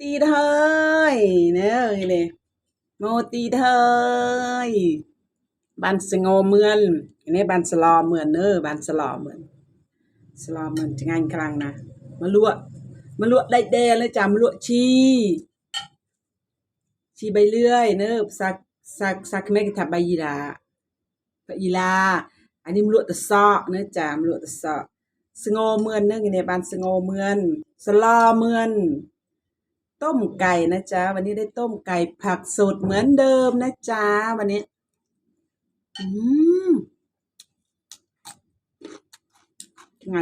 ตีเทยเนอะนี่โมตีเทยบ้านสงอเมือนอันนี้บ้านสลอเมือนเนอะบ้านสลอเมือนสลอเมือนจะงานครั้งนะมาลวกมาลวกได้แดเลยจ้ะมาลวกชีชีใบเลื่อย เนอะสักสักสักแม่กิทับใบยีราใบยีราอันนี้มลวกแตะซอกเนอะจ้ะมลวกแตะซอกสงอเมือนเนอะในบ้านสงอเมือนสลอเมือน ต้มไก่นะจ๊ะ วันนี้ได้ต้มไก่ผักสดเหมือนเดิมนะจ๊ะ วันนี้ อืมไง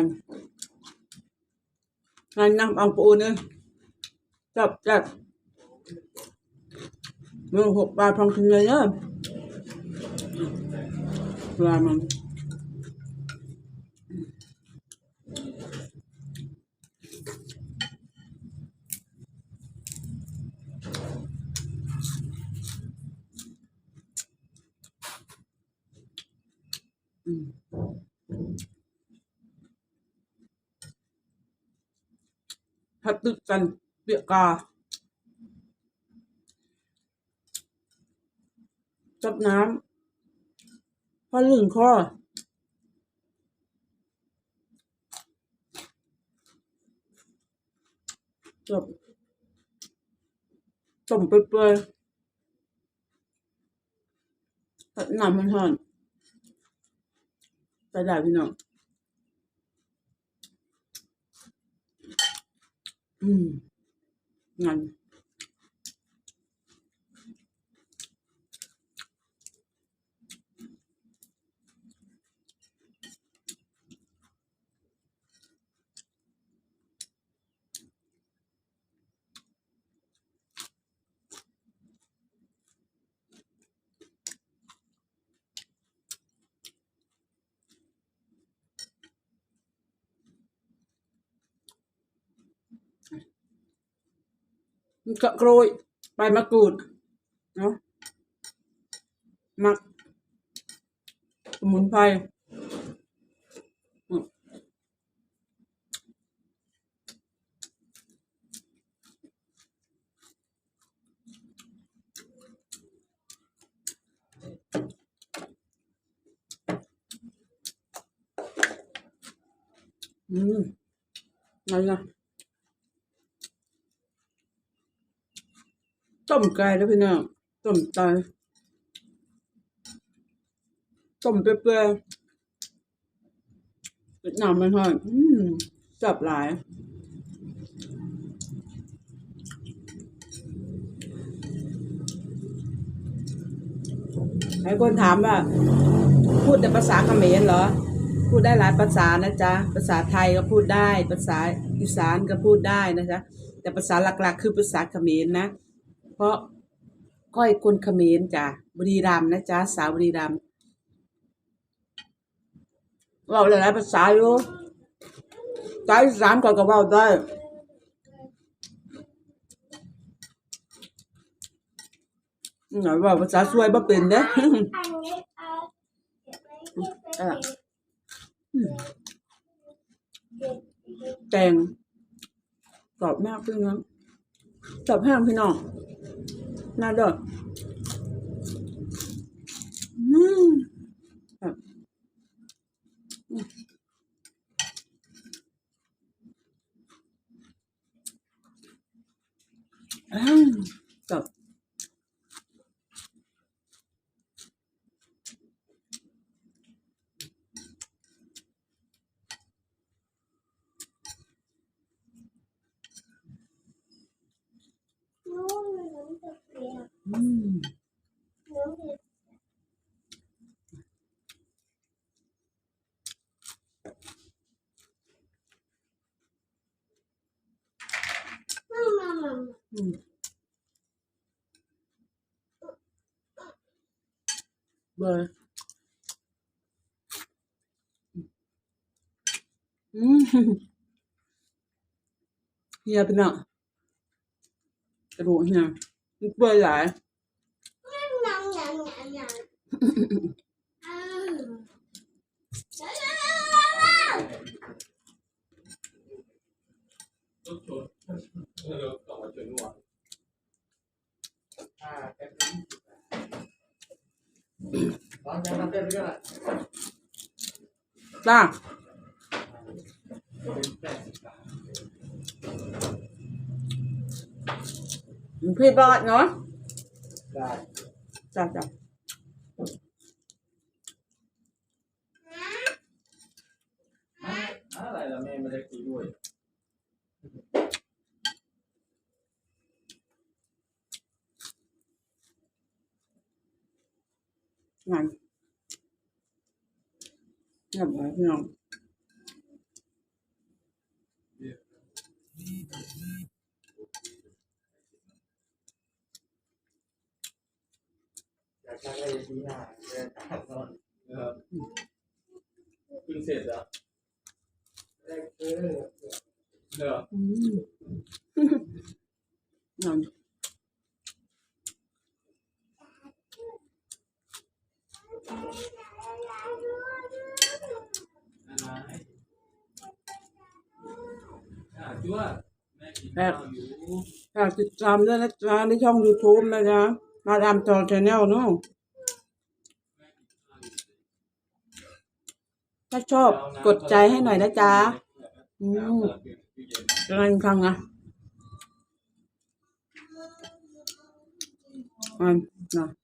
ไงานน้ำอังปูเนี่ยจับจับมือหกปลาทองคืนเลยเนอะปลามัน อืมถ้าตึกกันเปียกกาจับน้ำพอลึงคอจบต้มเปื่อยๆตัดน้ำมันหอน ไปได้พี่น้อง อืมงั้น ก็โกรยใบมะกรูดเนาะหมักสมุนไพรอืมอืมอะไรนะ ต้มไก่แล้วพี่น้องต้มไก่ต้มเปื่อยๆน้ำมันหอยอืมจับหลายหลายคนถามว่า พูดแต่ภาษาเขมรเหรอ พูดได้หลายภาษานะจ๊ะ ภาษาไทยก็พูดได้ ภาษาอีสานก็พูดได้นะจ๊ะ แต่ภาษาหลักๆ คือภาษาเขมรนะ เพราะก้อยคนเขมรจ้ะบุรีรัมนะจ๊ะสาวบุรีรัมเว่าหลายภาษาอยู่ภาษาอีสานก็ก็เว่าได้หน่อยว่าภาษาสวยบ่เป็นเด้อะแตงกรอบมากพี่น้องกรอบแห้งพี่น้อง น่าเด้ออืมแบบอืมกรอบอืม อืม เบอร์อืมเฮียพี่น้องกระดูกเฮียมันเปื่อยหลาย Hello, จนนัวอ่าแป๊บนึงลองจะมาเต้นด้วยล่ะจ้าเป็นแปดสิบบาพี่บอดเนาะได้จ้าจ้าอะไรล่ะแม่ไม่ได้คุยด้วย งานเงียบเลยพี่น้องอยากใช้อะไรดีหน้าเดินตามก่อนนะครับเพิ่งเสร็จอะได้เออ เนอะอืมงานอะไรอะจวแม่อยู่ ฝากติดตามด้วยนะจ๊ะในช่อง YouTube นะจ๊ะมาดามจอชาแนลเนาะถ้าชอบกดใจให้หน่อยนะจ๊ะอืมกำลังฟังนะอันนะ